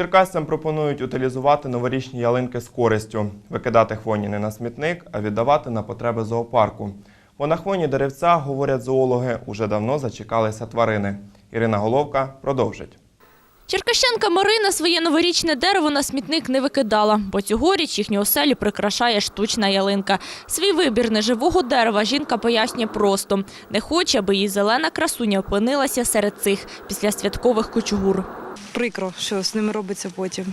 Черкасцям пропонують утилізувати новорічні ялинки з користю, викидати хвойні не на смітник, а віддавати на потреби зоопарку. Бо на хвойні деревця, говорять зоологи, уже давно зачекалися тварини. Ірина Головка продовжить. Черкащенка Марина своє новорічне дерево на смітник не викидала, бо цьогоріч їхню оселю прикрашає штучна ялинка. Свій вибір неживого дерева жінка пояснює просто. Не хоче, аби її зелена красуня опинилася серед цих після святкових кучугур. Прикро, що з ними робиться потім.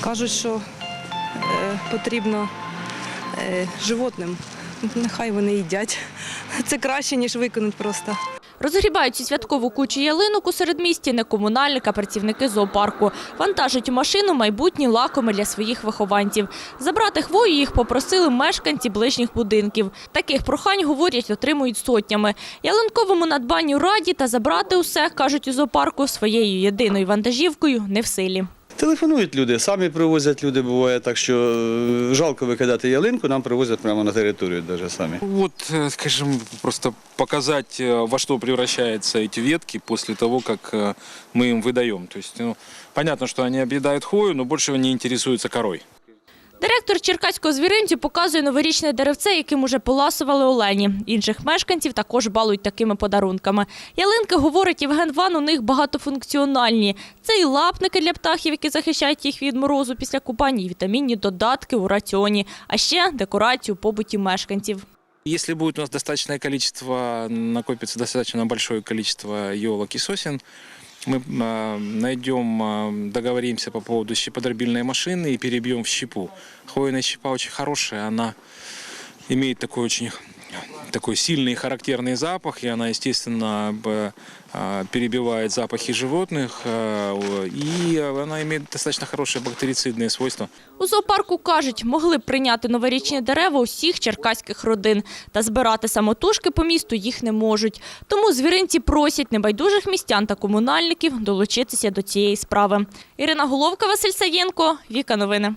Кажуть, що е, потрібно е, животним. Нехай вони їдять. Це краще, ніж викинуть просто. Розгрібають святкову кучу ялинок у середмісті не комунальник, а працівники зоопарку. Вантажать у машину майбутні лакоми для своїх вихованців. Забрати хвою їх попросили мешканці ближніх будинків. Таких прохань, говорять, отримують сотнями. Ялинковому надбанню раді та забрати усе, кажуть у зоопарку, своєю єдиною вантажівкою не в силі. Телефонують люди, самі привозять люди, буває так, що е, жалко викидати ялинку, нам привозять прямо на територію навіть самі. Вот, э, скажем, просто показать, э, во что превращаются эти ветки после того, как э, мы им выдаем. То есть, ну, понятно, что они объедают хвою, но больше не интересуются корой. Директор Черкаського звіринцю показує новорічне деревце, яким уже поласували олені. Інших мешканців також балують такими подарунками. Ялинки, говорить Євген Ван, у них багатофункціональні. Це і лапники для птахів, які захищають їх від морозу після купання, і вітамінні додатки у раціоні, а ще декорацію побуті мешканців. Если будет у нас достаточное количество, накопится достаточно большое количество елок и сосен, мы э, найдем, э, договоримся по поводу щеподробильной машины и перебьем в щепу. Хвойная щепа очень хорошая, она имеет такой очень такой сильный и характерный запах, и она, естественно, б- э, перебивает запахи животных, э, и она имеет достаточно хорошие бактерицидные свойства. У зоопарку кажуть, могли б прийняти новорічні дерева усіх черкаських родин, та збирати самотужки по місту їх не можуть. Тому звіринці просять небайдужих містян та комунальників долучитися до цієї справи. Ірина Головка, Василь Саєнко, Віка Новини.